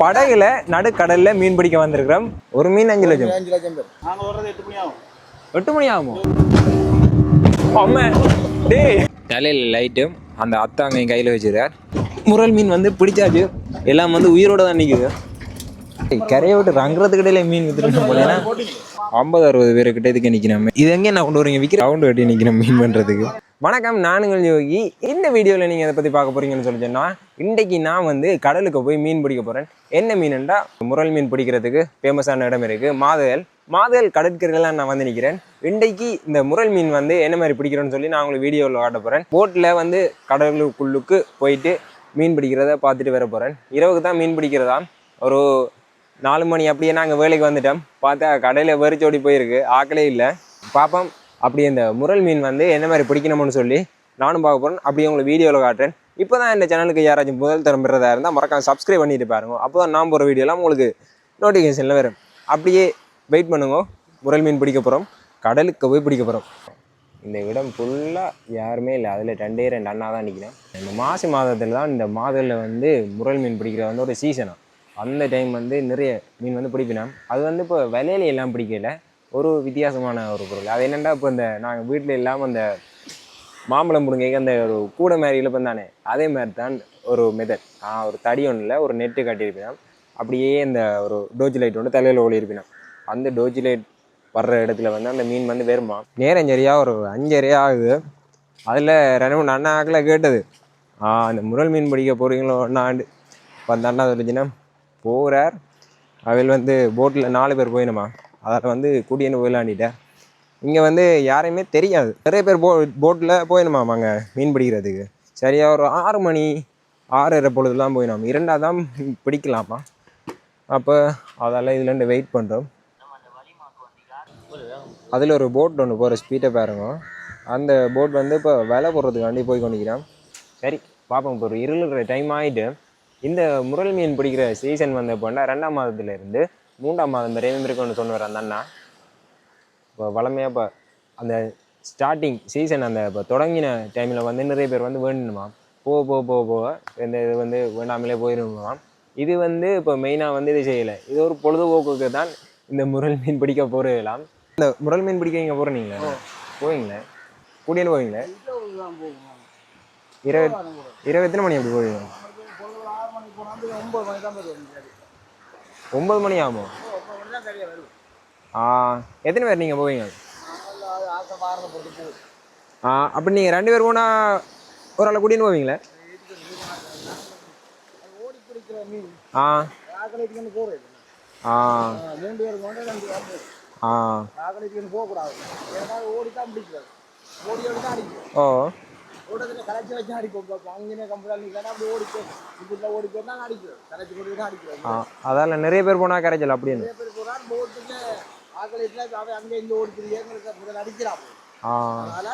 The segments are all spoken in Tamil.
படகுல நடுக்கடல்ல மீன் பிடிக்க வந்திருக்கிறோம். ஒரு மீன் அஞ்சு லட்சம். அஞ்சு லட்சம் பேர். நாங்கள் வர்றது எட்டு மணி ஆகும். எட்டு மணி ஆகுமோ? அம்மா டேய். தலையில் லைட்டும் அந்த அத்தாங்க கையில் வச்சிருக்கார். முரல் மீன் வந்து பிடிச்சாச்சு. எல்லாம் வந்து உயிரோட தான் நிற்குது கரையை விட்டு ரங்குறதுக்கு இடையில மீன் வித்துட்டு போல ஐம்பது அறுபது பேர் இதுக்கு நிற்கிறோம் இது எங்கே நான் கொண்டு வரீங்க? விற்கிற ரவுண்டு கட்டி நிற்கிறோம் மீன் பண்ணுறதுக்கு வணக்கம் நானுங்கள் யோகி. இந்த வீடியோவில் நீங்கள் அதை பற்றி பார்க்க போறீங்கன்னு சொல்லி சொன்னால் இன்றைக்கு நான் வந்து கடலுக்கு போய் மீன் பிடிக்க போகிறேன் என்ன மீனுண்டா முரல் மீன் பிடிக்கிறதுக்கு ஃபேமஸான இடம் இருக்குது மாதுகள் மாதுகள் கடற்கரையில் நான் வந்து நிற்கிறேன் இன்றைக்கு இந்த முரல் மீன் வந்து என்ன மாதிரி பிடிக்கிறேன்னு சொல்லி நான் உங்களுக்கு வீடியோவில் காட்ட போகிறேன் போட்டில் வந்து கடலுக்குள்ளுக்கு போயிட்டு மீன் பிடிக்கிறத பார்த்துட்டு வர போகிறேன் இரவுக்கு தான் மீன் பிடிக்கிறதா ஒரு நாலு மணி அப்படியே நாங்கள் வேலைக்கு வந்துட்டோம். பார்த்தா கடையில் வெறிச்சோடி போயிருக்கு. ஆக்கலே இல்லை. பார்ப்போம் அப்படி இந்த முரல் மீன் வந்து என்ன மாதிரி பிடிக்கணும்னு சொல்லி நானும் பார்க்க போகிறேன் அப்படியே உங்களுக்கு வீடியோவில் காட்டுறேன். இப்போ தான் இந்த சேனலுக்கு யாராச்சும் முதல் திரும்புறதா இருந்தால் மறக்காம சப்ஸ்கிரைப் பண்ணிட்டு பாருங்க. அப்போ தான் நான் போகிற வீடியோலாம் உங்களுக்கு நோட்டிஃபிகேஷனில் வரும். அப்படியே வெயிட் பண்ணுங்க. முரல் மீன் பிடிக்க போகிறோம் கடலுக்கு போய் பிடிக்க போகிறோம் இந்த இடம் ஃபுல்லாக யாருமே இல்லை. அதில் ரெண்டே ரெண்டு அண்ணா தான் நிற்கிறேன் இந்த மாசி மாதத்தில் தான் இந்த மாதத்தில் வந்து முரல் மீன் பிடிக்கிற வந்து ஒரு சீசனாக அந்த டைம் வந்து நிறைய மீன் வந்து பிடிப்பினோம். அது வந்து இப்போ விலையில எல்லாம் பிடிக்கல. ஒரு வித்தியாசமான ஒரு பொருள். அது என்னென்னா இப்போ இந்த நாங்கள் வீட்டில் இல்லாமல் அந்த மாம்பழம் முருங்கைக்கு அந்த ஒரு கூடை மாதிரி இழுப்பம் தானே. அதே மாதிரி தான் ஒரு மெத்தட் ஒரு தடி ஒன்றில் ஒரு நெட்டு கட்டியிருப்பினேன் அப்படியே இந்த ஒரு டோஜி லைட் ஒன்று தலையில் ஒளியிருப்பினோம் அந்த டோஜி லைட் வர்ற இடத்துல வந்து அந்த மீன் வந்து வருமா நேரம் சரியாக ஒரு அஞ்சரை ஆகுது. அதில் ரெண்டு மூணு அண்ணாக்கில் கேட்டது. அந்த முரல் மீன் பிடிக்க போகிறீங்களோ அண்ணாண்டு இப்போ அந்த அண்ணா சொல்லிச்சுன்னா போகிறார். அவள் வந்து போட்டில் நாலு பேர் போயினுமா? அதில் வந்து கூட்டின்னு போயிலாண்டிட்டேன் இங்கே வந்து யாரையுமே தெரியாது. நிறைய பேர் போ போட்டில் போயினுமாம் அங்கே மீன் பிடிக்கிறதுக்கு. சரியாக ஒரு ஆறு மணி ஆறரை பொழுதுலாம் போயினோம். இரண்டாக தான் பிடிக்கலாமா? அப்போ அதால் இதுலேருந்து வெயிட் பண்ணுறோம். அதில் ஒரு போட் ஒன்று போகிற ஸ்பீட்டை பாருங்க. அந்த போட் வந்து இப்போ விலை போடுறதுக்காண்டி போய் கொண்டிருக்கிறோம் சரி பார்ப்போம். இப்போ ஒரு இருளுற டைம் ஆகிட்டு இந்த முரல் மீன் பிடிக்கிற சீசன் வந்த போனா ரெண்டாம் மாதத்துலேருந்து மூன்றாம் மாதம் வரையும் இருக்குன்னு சொன்னார் அந்த அண்ணா இப்போ வளமையாக இப்போ அந்த ஸ்டார்டிங் சீசன் அந்த இப்போ தொடங்கின டைமில் வந்து நிறைய பேர் வந்து வேண்டணுமா போக போக போக போக இந்த இது வந்து வேண்டாமலே போயிடணுமா இது வந்து இப்போ மெயினாக வந்து இது செய்யலை. இது ஒரு பொழுதுபோக்குக்கு தான் இந்த முரல் மீன் பிடிக்க போகிறதெல்லாம் இந்த முரல் மீன் பிடிக்க இங்கே போகிறீங்களா போவீங்களே? கூட்டின்னு போவீங்களே? இருபது இருபது எத்தனை மணி அப்படி போவீங்க ஒன்பது மணி தான் ஒம்பது மணி ஆகும்? ஆ எத்தனை பேர் நீங்கள் போவீங்க? ஆ அப்படி நீங்கள் ரெண்டு பேர் போனால் ஒரு ஆளை கூட்டின்னு போவீங்களே? ஆ. ஆ. மூன்று பேர் ரெண்டு பேர் ஆ. போகக்கூடாது ஓடி தான் பிடிக்கிறது ஓடி ஓடி தான் அடிக்கும் ஓ. ஓட்டத்தில் கலைச்சி வச்சு அடிப்போம் இப்போ அங்கேயே கம்பெனி நிற்கிறா அப்படி ஓடி போய் இப்படி ஓடி போய் தான் அடிக்கிறோம் கலைச்சி போட்டு தான் அடிக்கிறோம். ஆ அதால் நிறைய பேர் போனால் கரைச்சல் அப்படின்னு. நிறைய பேர் போகிறான் போட்டுக்கு ஆக்கலைட்டில் அவன் அங்கே இங்கே ஓடி முதல்ல அடிக்கிறான். ஆ. அதனால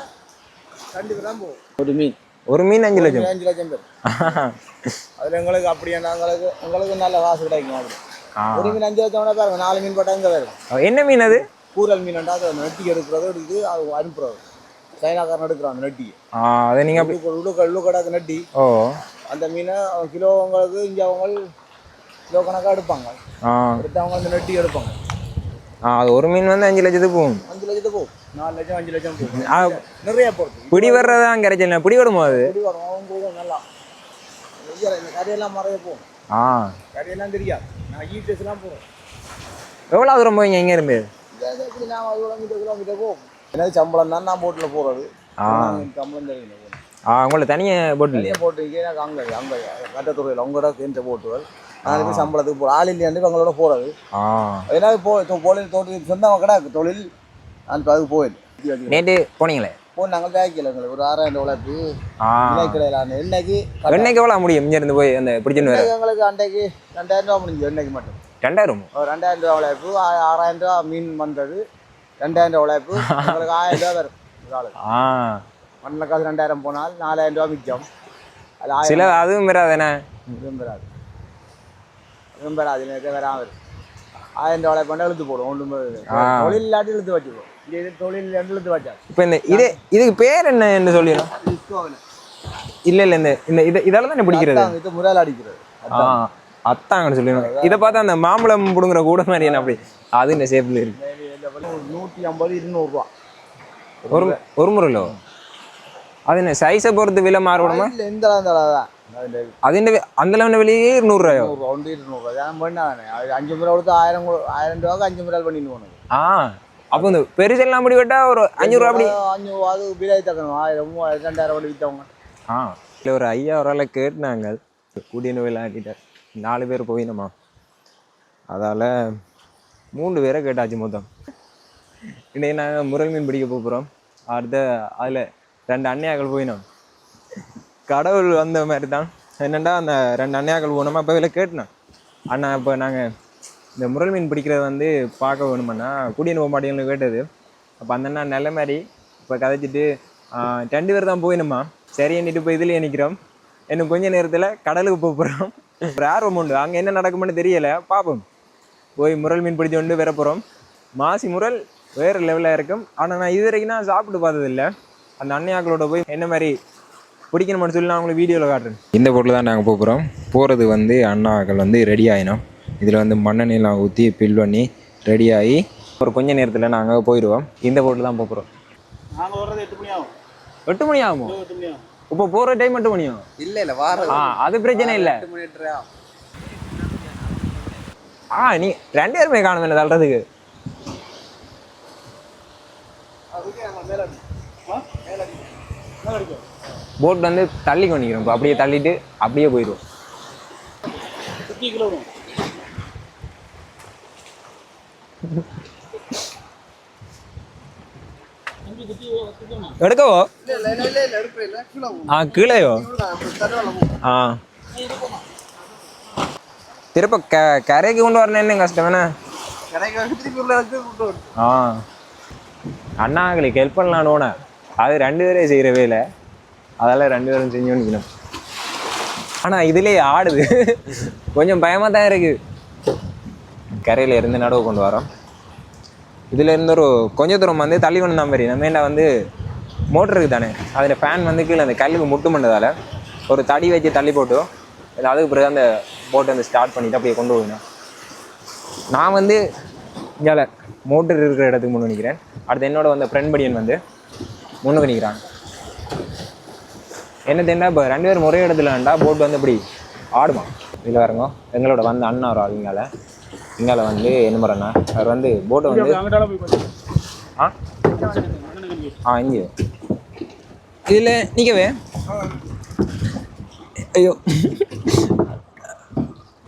ரெண்டு பேர் தான் போகும் ஒரு மீன். ஒரு மீன் அஞ்சு லட்சம். அஞ்சு லட்சம் பேர். அதில் எங்களுக்கு அப்படியே நாங்களுக்கு உங்களுக்கு நல்ல காசு கிடைக்கும் அப்படி ஆ. ஒரு மீன் அஞ்சு லட்சம் பாருங்க. நாலு மீன் போட்டால் இங்கே வரும் என்ன மீன் அது? கூரல் மீன்டா அதை நெட்டி எடுக்கிறது எடுத்து அது அனுப்புறது. சைனாக்காரன் எடுக்கிறான் அந்த நெட்டி ஆ அதை நீங்கள் உள்ளுக்க உள்ளுக்கடை அந்த நெட்டி. ஓ. அந்த மீனை கிலோ அவங்களுக்கு இங்கே அவங்க கிலோ கணக்காக எடுப்பாங்க. ஆ. எடுத்து அவங்க அந்த நெட்டி எடுப்பாங்க. ஆ அது ஒரு மீன் வந்து அஞ்சு லட்சத்துக்கு போகும். அஞ்சு லட்சத்துக்கு போகும். நாலு லட்சம் அஞ்சு லட்சம் போகும். நிறைய போகிறது பிடி வர்றதான் கரைச்சல் பிடி வருமா அது? எப்படி வரும் அவங்க போகும் நல்லா. கரையெல்லாம் மறைய போகும். ஆ. கரையெல்லாம் தெரியாது. நான் ஈட்டஸ்லாம் போகிறேன் எவ்வளோ தூரம் போவீங்க இங்கேருந்து நான் அது கிலோமீட்டர் கிலோமீட்டர் போகும். எனக்கு சம்பளம் தான் நான் போட்டில் போகிறது சம்பளம் தெரியல. ஆ உங்களை தனியாக போட்டு இல்லையா? தனியாக போட்டு எனக்கு அங்கே அங்கே கட்டத்துறையில் அவங்களோட சேர்ந்து போட்டுவர் பேர் சம்பளத்துக்கு போகிற ஆள் இல்லையாண்டு அவங்களோட போகிறது ஏன்னா இப்போ தொழில் தொழில் சொந்தமாக கிடக்கு. தொழில் நான் இப்போ அதுக்கு போயிடு நேற்று போனீங்களே? போய் நாங்கள் வேக்கில் எங்களுக்கு ஒரு ஆறாயிரம் உழைப்பு கிடையாது என்னைக்கு? என்னைக்கு எவ்வளோ முடியும்? இங்கேருந்து போய் அந்த பிடிச்சின்னு எங்களுக்கு அன்றைக்கு ரெண்டாயிரம் ரூபா முடிஞ்சு என்னைக்கு மட்டும். ரெண்டாயிரம் ரெண்டாயிரம் ரூபா உழைப்பு ஆறாயிரம் ரூபா மீன் பண்ணுறது ரெண்டாயிரம் ரூபா உழைப்பு. ஆயிரம் ரூபா வரும். ஒரு ஆளுக்கு மண்ணில் காசு ரெண்டாயிரம் போனால் நாலாயிரம் ரூபா மிச்சம். அது சில அதுவும் வராதுண்ணே இதுவும் வராது இதுவும் வராது எனக்கு வராமல் வரும் ஆயிரம் ரூபா உழைப்பு இழுத்து போடும். ஒன்றும் தொழில் இல்லாட்டி இழுத்து வச்சுக்கோ இந்த இது தொழில் இழுத்து வச்சா. இப்போ இந்த இது இதுக்கு பேர் என்ன என்று சொல்லிடும் இல்லை இல்லை இந்த இந்த இதை இதால தானே பிடிக்கிறது? இது முறையில் அடிக்கிறது. அத்தாங்கன்னு சொல்லுவாங்க இதை பார்த்தா அந்த மாம்பழம் பிடுங்குற கூட மாதிரி என்ன அப்படி? அது இந்த ஷேப்ல இருக்கு. நூற்றி ஐம்பது இருநூறுவா. ஒரு ஒரு முறையிலோ? அது என்ன சைஸை பொறுத்து விலை மாறுபடுமா? இல்லை எந்த அளவு இந்த அளவு தான் அது என்ன அந்த லெவலில் வெளியே இருநூறுவாயோ? நூறுரூவா ஒன்று இருநூறுவா. நான் பண்ணானே அது அஞ்சு முறை கொடுத்து ஆயிரம் ரூபாய்க்கு அஞ்சு முறை பண்ணிட்டு போனது ஆ அப்போ இந்த பெருசெல்லாம் அப்படி விட்டா ஒரு அஞ்சூறுவா அப்படி? அஞ்சு அது பிரியாணி தக்கணும். ஆயிரம் மூவாயிரம் ரெண்டாயிரம் அப்படி விற்றவங்க. ஆ. இல்லை ஒரு ஐயாயிரம் கேட்டுனாங்க. கூட்டின்னு விளையாடிட்டார் நாலு பேர் போயினோமா? அதால் மூணு பேரை கேட்டாச்சு மொத்தம். இன்னைக்கு நாங்கள் முரல் மீன் பிடிக்க போகிறோம் அடுத்த அதில் ரெண்டு அண்ணையாக்கள் போயினோம். கடவுள் வந்த மாதிரி தான் என்னென்னா அந்த ரெண்டு அண்ணையாக்கள் போனோமா? அப்போ இதில் கேட்டேன் அண்ணா இப்போ நாங்கள் இந்த முரல் மீன் பிடிக்கிறது வந்து பார்க்க வேணுமாண்ணா? கூட்டின்னு போக மாட்டேங்கன்னு கேட்டது. அப்போ அந்த அண்ணா நல்ல மாதிரி இப்போ கதைச்சிட்டு ரெண்டு பேர் தான் போயினுமா? சரி எண்ணிட்டு போய் இதுலேயே நிற்கிறோம் இன்னும் கொஞ்ச நேரத்தில் கடலுக்கு போக போகிறோம் ஒரு ஆர்வம் உண்டு. அங்கே என்ன நடக்கும்னு தெரியல. பார்ப்போம் போய் முரல் மீன் பிடிச்சி கொண்டு வர போகிறோம் மாசி முரல் வேறு லெவலில் இருக்கும். ஆனால் நான் இது வரைக்கும் நான் சாப்பிட்டு பார்த்ததில்ல. அந்த அண்ணையாக்களோட போய் என்ன மாதிரி பிடிக்கணும்னு சொல்லி நான் உங்களுக்கு வீடியோவில் காட்டுறேன். இந்த போட்டில் தான் நாங்கள் போகிறோம் போகிறது வந்து அண்ணாக்கள் வந்து ரெடி ஆகினோம் இதில் வந்து மண்ணெண்ணெயெலாம் ஊற்றி ஃபில் பண்ணி ரெடி ஆகி ஒரு கொஞ்ச நேரத்தில் நாங்கள் போயிடுவோம் இந்த போட்டில் தான் போகிறோம் நாங்கள் வர்றது எட்டு மணி ஆகும். எட்டு மணி ஆகுமோ? ஆகும். இப்போ போகிற டைம் எட்டு மணியும் இல்லை இல்லை வாரம். ஆ அது பிரச்சனை இல்லை. ஆகும் ஆ நீ ரெண்டு பேருமே காணும் என்ன தள்ளுறதுக்கு. போட் வந்து தள்ளி கொண்டிக்கிறோம் இப்போ அப்படியே தள்ளிட்டு அப்படியே கிலோ எடுக்கவோ? ஆ கீழேயோ? ஆ. திருப்ப கரைக்கு கொண்டு வரணும் என்ன கஷ்டம் என்ன ஆ. அண்ணாங்களுக்கு ஹெல்ப் பண்ணலான்னு அது ரெண்டு பேரே செய்கிற வேலை அதெல்லாம் ரெண்டு பேரும் செஞ்சு நிற்கணும் ஆனால் இதுலேயே ஆடுது. கொஞ்சம் பயமாக தான் இருக்குது கரையில் இருந்து நடுவு கொண்டு வரோம். இதில் இருந்து ஒரு கொஞ்ச தூரம் வந்து தள்ளி கொண்டு தான் மாதிரி. நம்ம என்ன வந்து மோட்டர் இருக்குது தானே? அதில் ஃபேன் வந்து கீழே அந்த கல்லுக்கு முட்டு பண்ணதால் ஒரு தடி வச்சு தள்ளி போட்டு இல்லை அதுக்கு பிறகு அந்த போட்டை வந்து ஸ்டார்ட் பண்ணிவிட்டு அப்படியே கொண்டு போகணும் நான் வந்து இங்கே மோட்டர் இருக்கிற இடத்துக்கு முன்னு நிற்கிறேன் அடுத்து என்னோட வந்த ஃப்ரெண்ட் படியன் வந்து முன்னுக்கு நிற்கிறான் என்ன தெரியா இப்போ ரெண்டு பேரும் ஒரே இடத்துல வேண்டா போட் வந்து இப்படி ஆடுமா? இதில் வரங்க எங்களோட வந்த அண்ணா ஒரு ஆள் இங்கால. இங்கால வந்து என்ன முறைண்ணா அவர் வந்து போட்டை வந்து ஆ? ஆ இங்கே. இதில் நிற்கவே ஐயோ.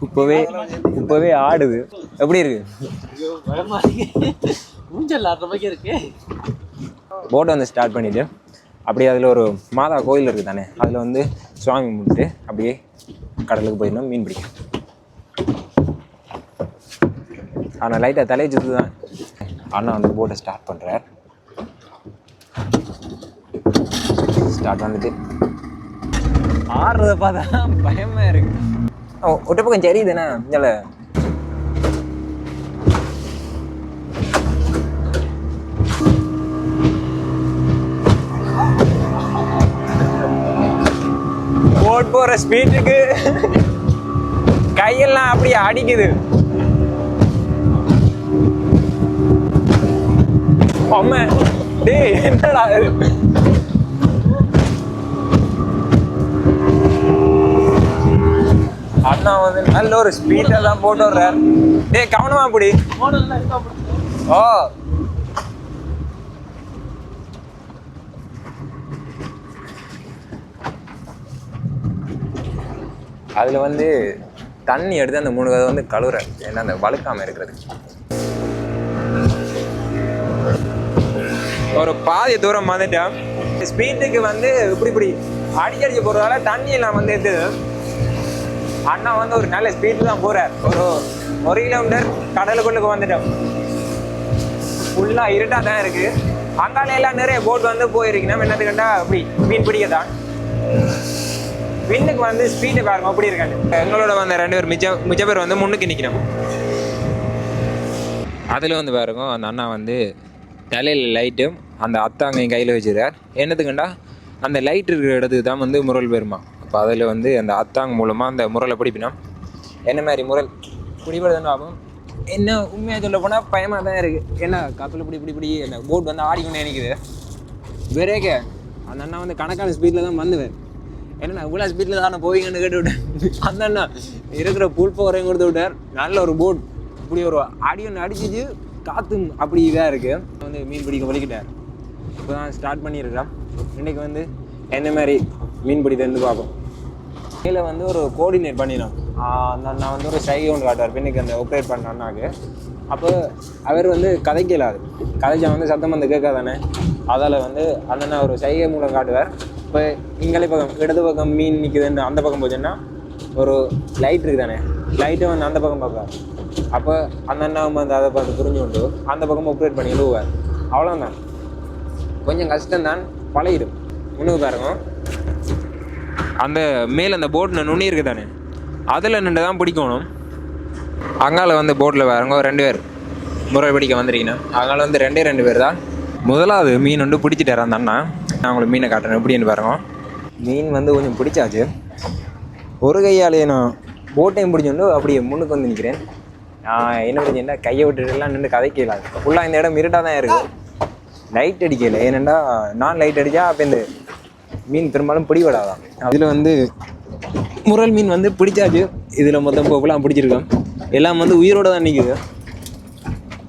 இப்போவே இப்போவே ஆடுது. எப்படி இருக்கு மூஞ்சல் ஆடுற மாதிரி இருக்கு. போட்டை வந்து ஸ்டார்ட் பண்ணிவிட்டு அப்படியே அதில் ஒரு மாதா கோயில் இருக்குது தானே அதில் வந்து சுவாமி கும்பிட்டு அப்படியே கடலுக்கு போயிடணும் மீன் பிடிக்கும் ஆனால் லைட்டாக தலையை சுத்து தான். அண்ணா வந்து போட்டை ஸ்டார்ட் பண்ணுறார் ஸ்டார்ட் பண்ணிட்டு ஆடுறத பார்த்தா பயமாக இருக்கு. ஓ ஒட்ட பக்கம் சரி தானே இதில் போட் போற ஸ்பீடுக்கு கையெல்லாம் அப்படியே அடிக்குது. அம்மா டேய் என்னடா? அண்ணா வந்து நல்ல ஒரு ஸ்பீட் எல்லாம் போட்டு வர்றார். டேய் கவனமா அப்படி ஓ அதில் வந்து தண்ணி எடுத்து அந்த மூணு கதை வந்து கழுவுறேன் ஏன்னா அந்த வழுக்காமல் இருக்கிறது ஒரு பாதி தூரம் வந்துட்டேன் ஸ்பீட்டுக்கு வந்து இப்படி இப்படி அடிச்சு போகிறதால தண்ணி நான் வந்து எடுத்து அண்ணா வந்து ஒரு நல்ல ஸ்பீட்டு தான் போகிறார் ஒரு ஒரு கிலோமீட்டர் கடலுக்குள்ளுக்கு வந்துட்டோம். ஃபுல்லாக இருட்டாக தான் இருக்குது அங்காலையெல்லாம் நிறைய போட் வந்து போயிருக்கு நம்ம கண்டா அப்படி மீன் பிடிக்க தான் வின்னுக்கு வந்து ஸ்பீடை பாருங்க அப்படி இருக்காது. எங்களோட வந்த ரெண்டு பேர் மிச்ச மிச்ச பேர் வந்து முன்னுக்கு நிற்கணும் அதில் வந்து பாருங்க அந்த அண்ணா வந்து தலையில் லைட்டும் அந்த அத்தாங்கையும் கையில் வச்சுருக்கார். என்னத்துக்குண்டா அந்த லைட் இருக்கிற இடத்துக்கு தான் வந்து முரல் பெருமா. அப்போ அதில் வந்து அந்த அத்தாங் மூலமாக அந்த முரலை பிடிப்பினோம். என்ன மாதிரி முரல்? பிடிபடுதுன்னு ஆகும் என்ன உண்மையாக சொல்ல போனால் பயமாக தான் இருக்குது என்ன கப்பல் பிடி பிடி பிடி என்ன போட் வந்து ஆடிக்கணும்னு நினைக்குது வேறேக்க அந்த அண்ணா வந்து கணக்கான ஸ்பீடில் தான் வந்துவேன் என்ன இவ்வளோ ஸ்பீடில் தானே போவீங்கன்னு கேட்டு விட்டேன். அந்த அண்ணா இருக்கிற புல் போரையும் கொடுத்து விட்டார் நல்ல ஒரு போட் இப்படி ஒரு அடி அடிச்சிச்சு காற்று அப்படி இதாக இருக்குது வந்து மீன் பிடிக்க வலிக்கிட்டார். இப்போ தான் ஸ்டார்ட் பண்ணியிருக்கிறோம் இன்றைக்கி வந்து என்ன மாதிரி மீன் பிடித்தேன்னு பார்ப்போம். கீழே வந்து ஒரு கோஆர்டினேட் பண்ணினோம். அந்த அண்ணா வந்து ஒரு சைகை ஒன்று காட்டுவார். பெண்ணுக்கு அந்த ஆப்ரேட் பண்ண அண்ணாக்கு. அப்போ அவர் வந்து கதைக்கலாது கதைச்சா வந்து சத்தம் வந்து கேட்காதானே. அதால் வந்து அந்த அண்ணா ஒரு சைகை மூலம் காட்டுவார். இப்போ இங்கே பக்கம் இடது பக்கம் மீன் நிற்குதுன்னு அந்த பக்கம் போச்சுன்னா ஒரு லைட் இருக்குது தானே லைட்டை வந்து அந்த பக்கம் பார்ப்பார். அப்போ அந்த அண்ணாவும் வந்து அதை பார்த்து புரிஞ்சு கொண்டு அந்த பக்கம் அப்ரேட் பண்ணி எழுவார் அவ்வளோதான் கொஞ்சம் கஷ்டம்தான் பழகிடும். முன்னுக்கு பாருங்க. அந்த மேலே அந்த போட்டில் நுண்ணி இருக்குது தானே அதில் நின்று தான் பிடிக்கணும். அங்கால வந்து போட்டில் பாருங்க ரெண்டு பேர். முறை பிடிக்க வந்துருக்கீங்கன்னா அங்கால வந்து ரெண்டே ரெண்டு பேர் தான். முதலாவது மீன் வந்து பிடிச்சிட்டு அந்த அண்ணா. நான் உங்களுக்கு மீனை காட்டுறேன். எப்படின்னு பாருங்க. மீன் வந்து கொஞ்சம் பிடிச்சாச்சு. ஒரு கையாலேயே நான் போட்டையும் பிடிச்சோண்டு அப்படியே முன்னுக்கு வந்து நிற்கிறேன் நான் என்ன பிரச்சனை கையை விட்டுட்டுலாம் நின்று கதைக்கல ஃபுல்லாக இந்த இடம் இருட்டாக தான் இருக்குது லைட் அடிக்கல. ஏனெண்டா நான் லைட் அடித்தா அப்போ இந்த மீன் பெரும்பாலும் பிடிபடாதான். அதில் வந்து முரல் மீன் வந்து பிடிச்சாச்சு. இதில் மொத்தம் போகலாம் பிடிச்சிருக்கோம். எல்லாம் வந்து உயிரோடு தான் நிற்குது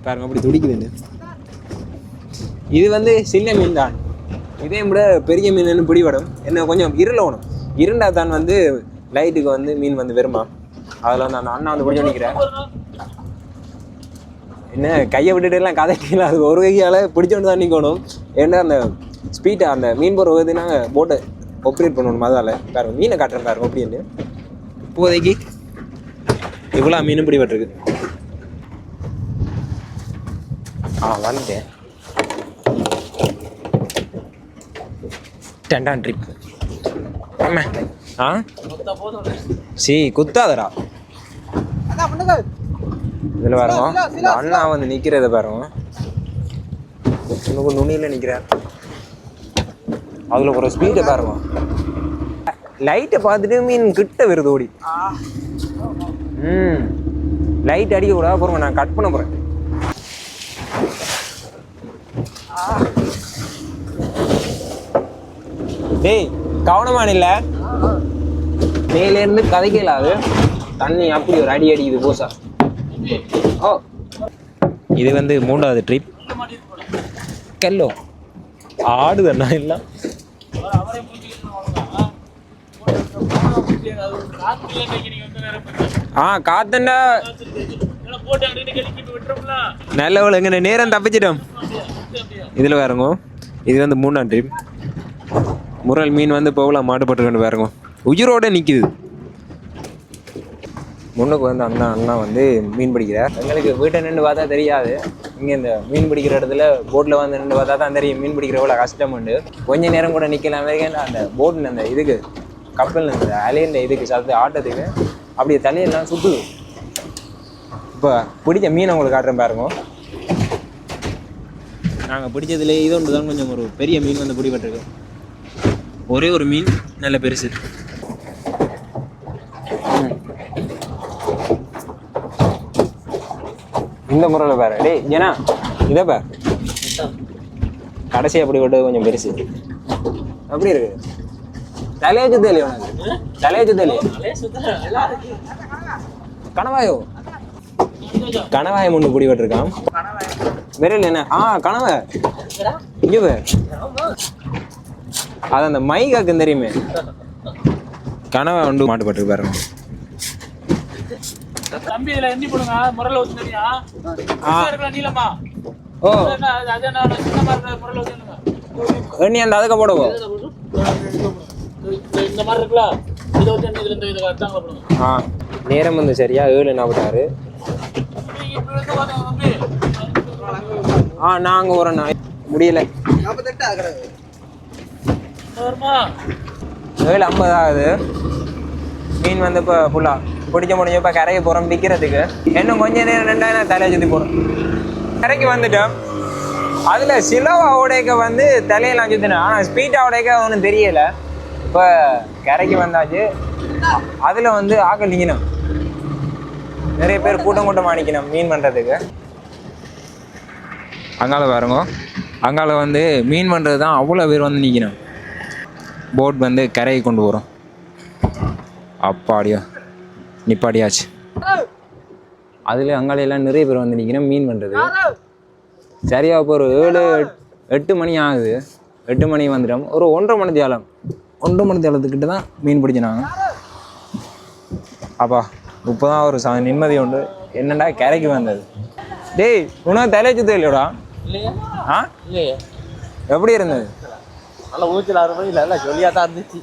பாருங்க அப்படி துடிக்குதுன்னு. இது வந்து சின்ன மீன் தான் இதே விட பெரிய மீன் பிடிபடும். என்ன கொஞ்சம் இருளவணும் இருண்டா தான் வந்து லைட்டுக்கு வந்து மீன் வந்து வருமா? அதில் வந்து அந்த அண்ணா வந்து பிடிச்சி நிற்கிறேன் என்ன கையை விட்டுட்டு எல்லாம் கதைக்கல அது ஒரு கையால் பிடிச்சோண்டு தான் நிற்கணும் ஏன்னா அந்த ஸ்பீட்டை அந்த மீன் போகிற வந்து நாங்கள் போட்டை ஆப்ரேட் பண்ணணும் அதால்? வேறு மீனை காட்டுறேன் பாருங்க அப்படின்னு இப்போதைக்கு இவ்வளோ மீனும் பிடிபட்டுருக்கு. ஆ வந்துட்டேன். டெண்டான் ட்ரிப் ஆமா ஆ சி குத்தாதடா இதில் இந்த அண்ணா வந்து நிற்கிறத பாருங்க இன்னும் நுனியில் நிற்கிறார் அதில் ஒரு ஸ்பீடை பாருங்க லைட்டை பார்த்துட்டு மீன் கிட்ட வருது ஓடி ம் லைட் அடிக்க கூடாது பாருங்க நான் கட் பண்ண போகிறேன் டேய் கவனமான இல்லை மேலேருந்து கதைக்கலாது தண்ணி அப்படி ஒரு அடி அடிக்குது பூசா. ஓ. இது வந்து மூன்றாவது ட்ரிப் கெல்லோ. ஆடுதண்ணா இல்லை. ஆ காத்தண்டா. நல்ல ஒழுங்க நேரம் தப்பிச்சிட்டோம். இதில் வேறங்க இது வந்து மூணாம் ட்ரிப் முரல் மீன் வந்து போகலாம் மாட்டுப்பட்டு பாருங்க. உயிரோட நிற்கிது முன்னுக்கு வந்து அண்ணா அண்ணா வந்து மீன் பிடிக்கிறார். எங்களுக்கு வீட்டை நின்று பார்த்தா தெரியாது. இங்கே இந்த மீன் பிடிக்கிற இடத்துல போட்டில் வந்து நின்று பார்த்தா தான் தெரியும். மீன் பிடிக்கிற எவ்வளோ கஷ்டம் உண்டு. கொஞ்ச நேரம் கூட நிற்கலாம் வரைக்கும் அந்த போட்டில் அந்த இதுக்கு கப்பல் இந்த அலையில இதுக்கு சத்து ஆட்டத்துக்கு அப்படியே தலையெல்லாம் சுற்றுது இப்போ பிடிச்ச மீன் உங்களுக்கு காட்டுறேன் பாருங்க. நாங்கள் பிடிச்சதுலேயே இது ஒன்று தான் கொஞ்சம் ஒரு பெரிய மீன் வந்து பிடிபட்டிருக்கு. ஒரே ஒரு மீன் நல்ல பெருசு. இந்த முறையில் பாரு. டேய் ஏன்னா இதை பார். கடைசி அப்படி விட்டது கொஞ்சம் பெருசு. அப்படி இருக்கு? தலையை சுத்தலி உனக்கு. தலையை இல்லையா கணவாயோ? கணவாயம் ஒன்று பிடி விட்டுருக்கான் விரல் என்ன? ஆ கனவை இங்கே அது அந்த மைகாக்கு தெரியுமே. கனவை ஒன்று மாட்டுப்பட்டு பாருங்க. தம்பி இதுல எண்ணி போடுங்க. முரல ஊத்துனியா இருக்கலாம் நீளமா ஓ. என்ன, அது- என்ன முரல எண்ணி அந்த அதுக்கு போடுவோம். இந்த மாதிரி இருக்குல்ல? இதை ஊத்தி இதுல இந்த இதை போடுங்க. ஆ. நேரம் வந்து சரியா ஏழு நாற்பத்தாறு இருந்து பாருங்க தம்பி. ஆ நாங்கள் ஒரு நாள் முடியல. வருமா ஏழு ஐம்பது ஆகுது. மீன் வந்து இப்போ ஃபுல்லாக பிடிச்ச முடிஞ்ச இப்போ கரைக்கு போகிறோம் விற்கிறதுக்கு இன்னும் கொஞ்ச நேரம் ரெண்டாயிரம் தலையை சுற்றி போகிறோம் கரைக்கு வந்துட்டோம். அதில் சிலவா உடைக்க வந்து தலையெல்லாம் சுற்றினேன் ஆனால் ஸ்பீட்டாக உடைக்க ஒன்றும் தெரியலை. இப்போ கரைக்கு வந்தாச்சு. அதில் வந்து ஆக்கள் நிற்கணும் நிறைய பேர் கூட்டம் கூட்டமாக நிற்கணும் மீன் பண்ணுறதுக்கு அங்கால பாருங்க. அங்கால வந்து மீன் பண்ணுறது தான் அவ்வளோ பேர் வந்து நிற்கணும் போட் வந்து கரையை கொண்டு வரும். அப்பாடியோ நிப்பாடியாச்சு. அதில் அங்காலையெல்லாம் நிறைய பேர் வந்து நிற்கணும் மீன் பண்ணுறது சரியா இப்போ ஒரு ஏழு எட்- எட்டு மணி ஆகுது. எட்டு மணி வந்துட்டோம். ஒரு ஒன்றரை மணி தியாலம். ஒன்றரை மணி தியாலத்துக்கிட்ட தான் மீன் பிடிச்சினாங்க. அப்பா இப்போ தான் ஒரு ச நிம்மதி உண்டு. என்னடா கரைக்கு வந்தது? டேய் உனக்கு தலைச்சு தெரியலடா ஆ? எப்படி இருந்தது? நல்லா ஊச்சல் ஆறு மணி இல்லை சொல்லியாக தான் இருந்துச்சு.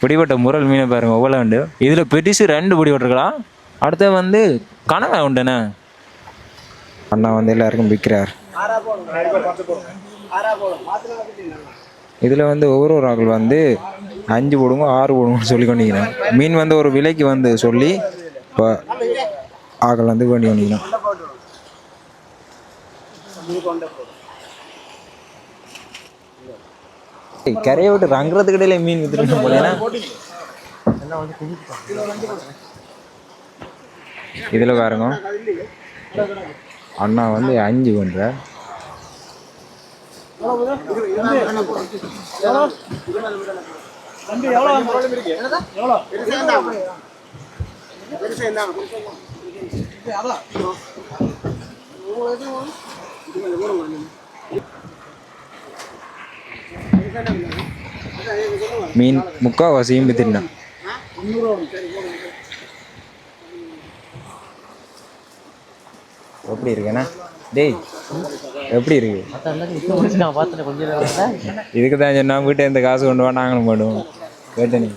பிடிபட்ட முரல் மீனை பாருங்க எவ்வளோ உண்டு இதில் பெருசு ரெண்டு பிடிபட்டிருக்கலாம் அடுத்து வந்து கனவா உண்டுண்ணே அண்ணா வந்து எல்லாருக்கும் விற்கிறார் இதில் வந்து ஒவ்வொரு ஒரு ஆக்கள் வந்து அஞ்சு போடுங்க ஆறு போடுங்கன்னு சொல்லி கொண்டிக்கிறேன் மீன் வந்து ஒரு விலைக்கு வந்து சொல்லி இப்போ ஆக்கள் வந்து வேண்டி கொண்டிக்கிறோம் கரையை விட்டு ரங்குறதுக்கு இடையில மீன் வித்துட்டு போல இதில் பாருங்க. அண்ணா வந்து அஞ்சு பண்ற எவ்வளோ மீன் முக்கால்வாசியும் வித்துட்டேன் எப்படி இருக்கேண்ணா டேய் எப்படி இருக்கு இதுக்கு தான் சொன்னா வீட்டை இந்த காசு கொண்டு வா நாங்களும் போடுவோம் கேட்ட நீ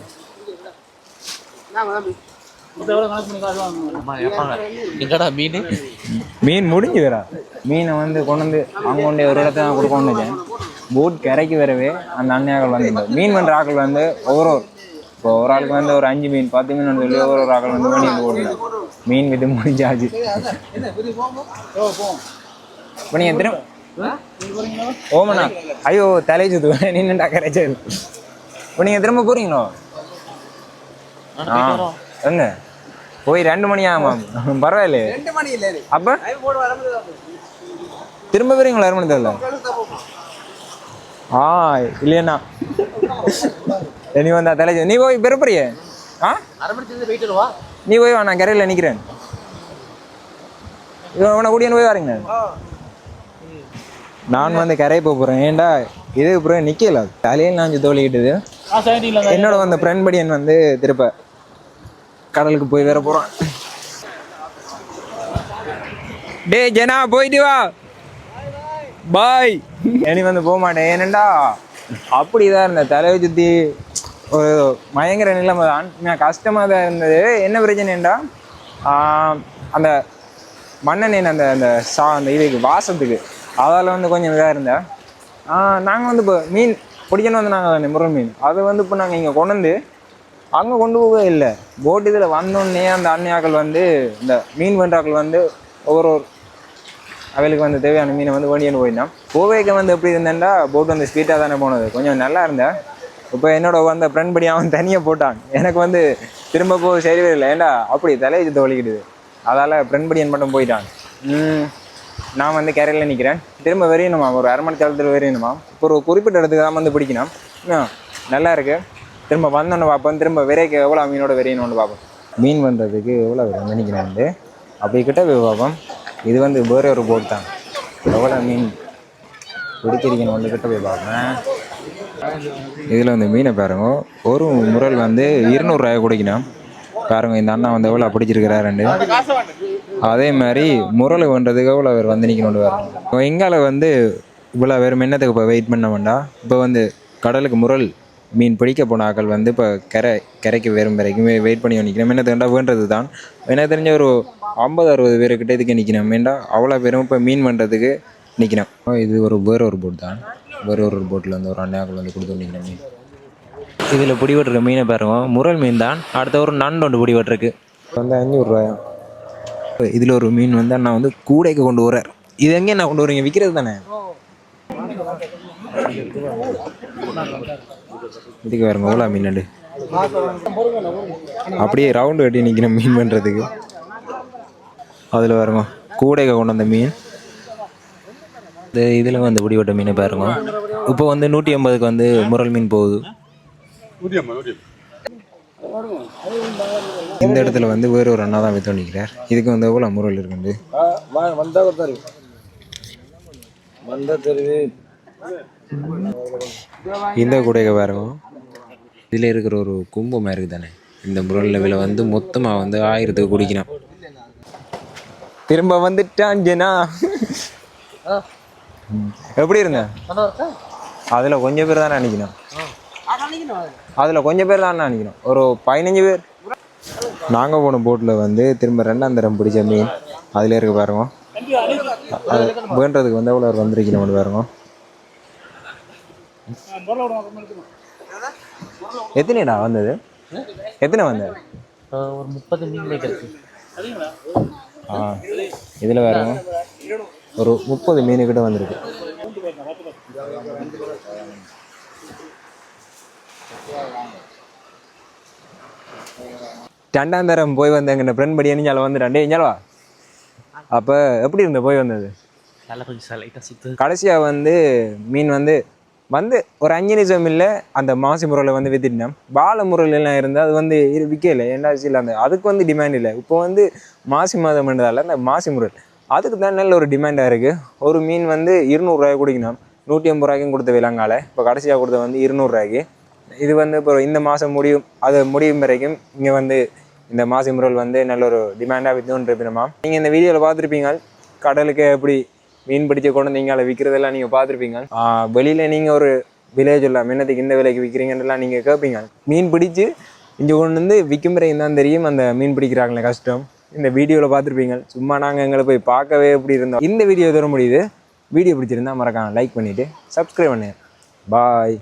எங்கடா மீன் மீன் மீனை வந்து கொண்டு வந்து அங்கே கொண்டு ஒரு இடத்துல கொடுக்கணும் போட் கரைக்கு வரவே அந்த அண்ணையாக்கள் வந்து மீன் பண்ணுற ஆக்கள் வந்து ஒவ்வொரு இப்போ ஒரு ஆளுக்கு வந்து ஒரு அஞ்சு மீன் பத்து மீன் சொல்லி ஒவ்வொரு ஒரு ஆக்கள் வந்து பண்ணி போடுங்க மீன் விட்டு முடிஞ்சாச்சு. இப்போ நீங்கள் திரும்ப ஓமண்ணா ஐயோ தலை சுத்து நின்னுட்டா கரைச்சது இப்போ நீங்கள் திரும்ப போறீங்களோ? ஆ எங்க போய் ரெண்டு மணி ஆகுமா? பரவாயில்லையே. ரெண்டு மணி இல்லை அப்ப? திரும்ப வரீங்களா அரை மணி தெரியல ஆ இல்லையண்ணா. நீ வந்தா தலை நீ போய் பிறப்புறிய ஆ? வா நீ போய் வா நான் கரையில் நிற்கிறேன் இவனை கூட்டின்னு போய் வரீங்க. நான் வந்து கரையை போக போகிறேன் ஏன்டா இது அப்புறம் நிற்கல தலையில் நான் தோழிக்கிட்டது என்னோட வந்த ஃப்ரெண்ட் படியன் வந்து திருப்ப கடலுக்கு போய் வேற போகிறான் டேய் ஜனா போயிட்டு வா. பாய். இனி வந்து போக மாட்டேன். ஏனண்டா அப்படிதான் இருந்த தலையை சுற்றி ஒரு பயங்கர நிலைமை. தான் நான் கஷ்டமாக தான் இருந்தது. என்ன பிரச்சனைண்டா அந்த மன்னனின் அந்த அந்த சா அந்த இதுக்கு வாசத்துக்கு. அதால் வந்து கொஞ்சம் இதாக இருந்தேன் நாங்கள் வந்து இப்போ மீன் பிடிக்கணும் வந்து நாங்கள் முருகன் மீன். அது வந்து இப்போ நாங்கள் இங்கே கொண்டு வந்து அங்கே கொண்டு போகவே இல்லை. போட் இதில் வந்தோடனே அந்த அண்ணியாக்கள் வந்து இந்த மீன் வென்றாக்கள் வந்து ஒவ்வொரு ஒரு அவளுக்கு வந்து தேவையான மீனை வந்து வேண்டியன்னு போயிருந்தான் கோவைக்கு வந்து எப்படி இருந்தேன்டா போட் வந்து ஸ்பீட்டாக தானே போனது. கொஞ்சம் நல்லா இருந்தேன். இப்போ என்னோட வந்த ஃப்ரெண்ட் படி அவன் தனியாக போட்டான். எனக்கு வந்து திரும்ப போக சரிவே இல்லை. ஏன்டா அப்படி தலையை தோழிக்கிடுது அதால் ஃப்ரெண்ட் படியன் மட்டும் போயிட்டான். நான் வந்து கேரளில் நிற்கிறேன் திரும்ப வெறியணுமா? ஒரு அரை மணி காலத்தில் வெறியணுமா? இப்போ ஒரு குறிப்பிட்ட இடத்துக்கு தான் வந்து பிடிக்கணும். நல்லா இருக்குது திரும்ப வந்தோன்னு பார்ப்போம். திரும்ப விரைக்கு எவ்வளோ மீனோட வெறியணும்னு பார்ப்போம். மீன் வந்ததுக்கு எவ்வளோ நினைக்கிறேன் வந்து. அப்படி கிட்ட போய் பார்ப்போம். இது வந்து வேறு ஒரு போட் தான். எவ்வளோ மீன் பிடிக்கிறீங்கன்னு ஒன்று கிட்ட போய் பார்ப்பேன். இதில் வந்து மீனை பாருங்க. ஒரு முரல் வந்து இருநூறுவாயை குடிக்கணும். பாருங்க இந்த அண்ணா வந்து எவ்வளோ பிடிச்சிருக்கிறாருண்டு அதே மாதிரி முரல் பண்ணுறதுக்கு எவ்வளோ பேர் வந்து நிற்கணும்னு வரும் எங்கால வந்து இவ்வளோ பேர் என்னத்துக்கு இப்போ வெயிட் பண்ண வேண்டாம். இப்போ வந்து கடலுக்கு முரல் மீன் பிடிக்க போன ஆக்கள் வந்து இப்போ கரை கரைக்கு வரும் வரைக்கும் வெயிட் பண்ணி நிற்கணும் என்ன வேண்டா வேண்டது தான் எனக்கு தெரிஞ்ச ஒரு ஐம்பது அறுபது பேருக்கிட்ட இதுக்கு நிற்கணும் வேண்டா அவ்வளோ பேரும் இப்போ மீன் பண்ணுறதுக்கு நிற்கணும் இது ஒரு வேற ஒரு போட் தான். வேற ஒரு போட்டில் வந்து ஒரு அண்ணாக்கள் வந்து கொடுத்து நிற்கணும் மீன். இதில் பிடிபட்டுருக்க மீனை பாருங்க. முரல் மீன் தான். அடுத்த ஒரு நண்டு ஒன்று பிடிபட்டுருக்கு. வந்து அஞ்சூறுரூவாயா இதில் ஒரு மீன் வந்து அண்ணா வந்து கூடைக்கு கொண்டு வர்றார். இது எங்கே என்ன கொண்டு வரீங்க விற்கிறது தானே? இதுக்கு பாருங்க எவ்வளோ மீன் அப்படியே ரவுண்டு கட்டி நிற்கணும் மீன் பண்ணுறதுக்கு அதில் பாருங்க கூடைக்கு கொண்டு வந்த மீன். இந்த இதில் வந்து பிடிபட்ட மீன் பாருங்க. இப்போ வந்து நூற்றி ஐம்பதுக்கு வந்து முரல் மீன் போகுது. இந்த இடத்துல வந்து வேறு ஒரு அண்ணா தான் வித்து நிற்கிறார் இதுக்கு வந்து எவ்வளோ முரல் இருக்குது வந்த இந்த கூடைக பாருங்க. இதில் இருக்கிற ஒரு கும்பமாக இருக்குது தானே. இந்த முரல் விலை வந்து மொத்தமாக வந்து ஆயிரத்துக்கு குடிக்கணும் திரும்ப வந்துட்டான் எப்படி இருங்க அதில் கொஞ்சம் பேர் தானே நினைக்கணும். அதில் கொஞ்சம் பேர் தான் நினைக்கணும். ஒரு பதினஞ்சு பேர். நாங்கள் போன போட்டில் வந்து திரும்ப ரெண்டாம் தரம் பிடிச்ச மீன். அதில் இருக்க பாருங்க. அது வேண்டதுக்கு வந்து எவ்வளோ வந்திருக்கணும் பாருங்க. எத்தனைடா வந்தது? எத்தனை வந்தது? ஒரு முப்பது மீன் வைக்கிறது ஆ இதில் வேறுங்க ஒரு முப்பது மீன் கிட்ட வந்திருக்கு. ரெண்டாம் தரம் போய் வந்தேங்க இந்த ஃப்ரெண்ட் படி எஞ்சால வந்துட்டான் டே எஞ்சாலவா அப்போ எப்படி இருந்த? போய் வந்தது? நல்லா கொஞ்சம் கடைசியாக வந்து மீன் வந்து வந்து ஒரு அஞ்சனிசம் இல்லை அந்த மாசி முறையில் வந்து வித்துட்டோம் பால முறையிலலாம் இருந்தால் அது வந்து இரு விற்கல என்னாச்சு இல்லை அந்த அதுக்கு வந்து டிமாண்ட் இல்லை. இப்போ வந்து மாசி மாதம் என்றதால அந்த மாசி முறை. அதுக்கு தான் நல்ல ஒரு டிமாண்டாக இருக்குது ஒரு மீன் வந்து இருநூறுவாய்க்கு குடிக்கணும். நூற்றி ஐம்பது ரூபாய்க்கும் கொடுத்த விலங்கால. இப்போ கடைசியாக கொடுத்த வந்து இருநூறுரூவாய்க்கு இது வந்து இப்போ இந்த மாதம் முடியும் அது முடியும் வரைக்கும் இங்கே வந்து இந்த மாசி முறையில் வந்து நல்ல ஒரு டிமாண்டாக வித்துன்னு இருப்பினமா நீங்கள் இந்த வீடியோவில் பார்த்துருப்பீங்க கடலுக்கு எப்படி மீன் பிடிச்ச கொண்டு வந்து விற்கிறதெல்லாம் நீங்கள் பார்த்துருப்பீங்க. வெளியில் நீங்கள் ஒரு விலையை சொல்லலாம் என்னத்துக்கு இந்த விலைக்கு விற்கிறீங்கன்றலாம் நீங்கள் கேட்பீங்க மீன் பிடிச்சு இங்கே கொண்டு வந்து விற்கும் பிறகு தான் தெரியும் அந்த மீன் பிடிக்கிறாங்களே கஷ்டம். இந்த வீடியோவில் பார்த்துருப்பீங்க. சும்மா நாங்கள் எங்களை போய் பார்க்கவே எப்படி இருந்தோம். இந்த வீடியோ தர முடியுது. வீடியோ பிடிச்சிருந்தா மறக்காம லைக் பண்ணிவிட்டு சப்ஸ்கிரைப் பண்ணுங்க. பாய்